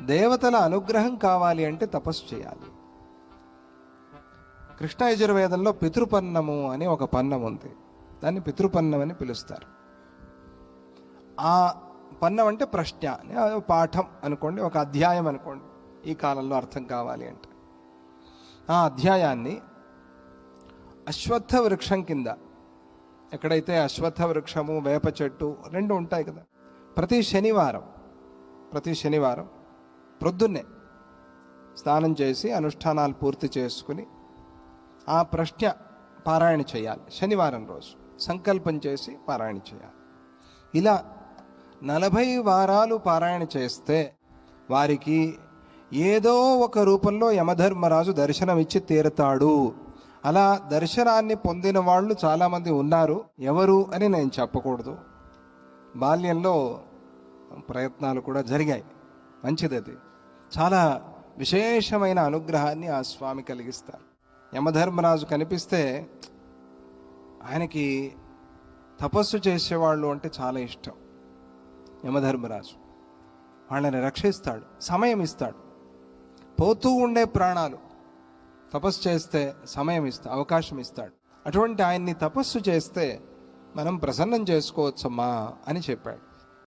దేవతల అనుగ్రహం కావాలి అంటే తపస్సు చేయాలి. కృష్ణ యజుర్వేదంలో పితృపన్నము అని ఒక పన్నం ఉంది. దాన్ని పితృపన్నం అని పిలుస్తారు. ఆ పన్నం అంటే ప్రశ్న. అని పాఠం అనుకోండి ఒక అధ్యాయం అనుకోండి. ఈ కాలంలో అర్థం కావాలి అంటే. ఆ అధ్యాయాన్ని అశ్వత్థ వృక్షం కింద ఎక్కడైతే అశ్వత్థ వృక్షము వేప చెట్టు రెండు ఉంటాయి కదా ప్రతి శనివారం ప్రతి శనివారం ప్రొద్దున్నే స్నానం చేసి అనుష్ఠానాలు పూర్తి చేసుకుని ఆ ప్రశ్న పారాయణ చేయాలి. శనివారం రోజు సంకల్పం చేసి పారాయణ చేయాలి. ఇలా నలభై వారాలు పారాయణ చేస్తే వారికి ఏదో ఒక రూపంలో యమధర్మరాజు దర్శనమిచ్చి తీరుతాడు. అలా దర్శనాన్ని పొందిన వాళ్ళు చాలామంది ఉన్నారు. ఎవరు అని నేను చెప్పకూడదు. బాల్యంలో ప్రయత్నాలు కూడా జరిగాయి. మంచిది అది చాలా విశేషమైన అనుగ్రహాన్ని ఆ స్వామి కలిగిస్తారు. యమధర్మరాజు కనిపిస్తే ఆయనకి తపస్సు చేసేవాళ్ళు అంటే చాలా ఇష్టం. యమధర్మరాజు వాళ్ళని రక్షిస్తాడు సమయం ఇస్తాడు. పోతూ ఉండే ప్రాణాలు తపస్సు చేస్తే సమయం ఇస్తా అవకాశం ఇస్తాడు. అటువంటి ఆయన్ని తపస్సు చేస్తే మనం ప్రసన్నం చేసుకోవచ్చమ్మా అని చెప్పాడు.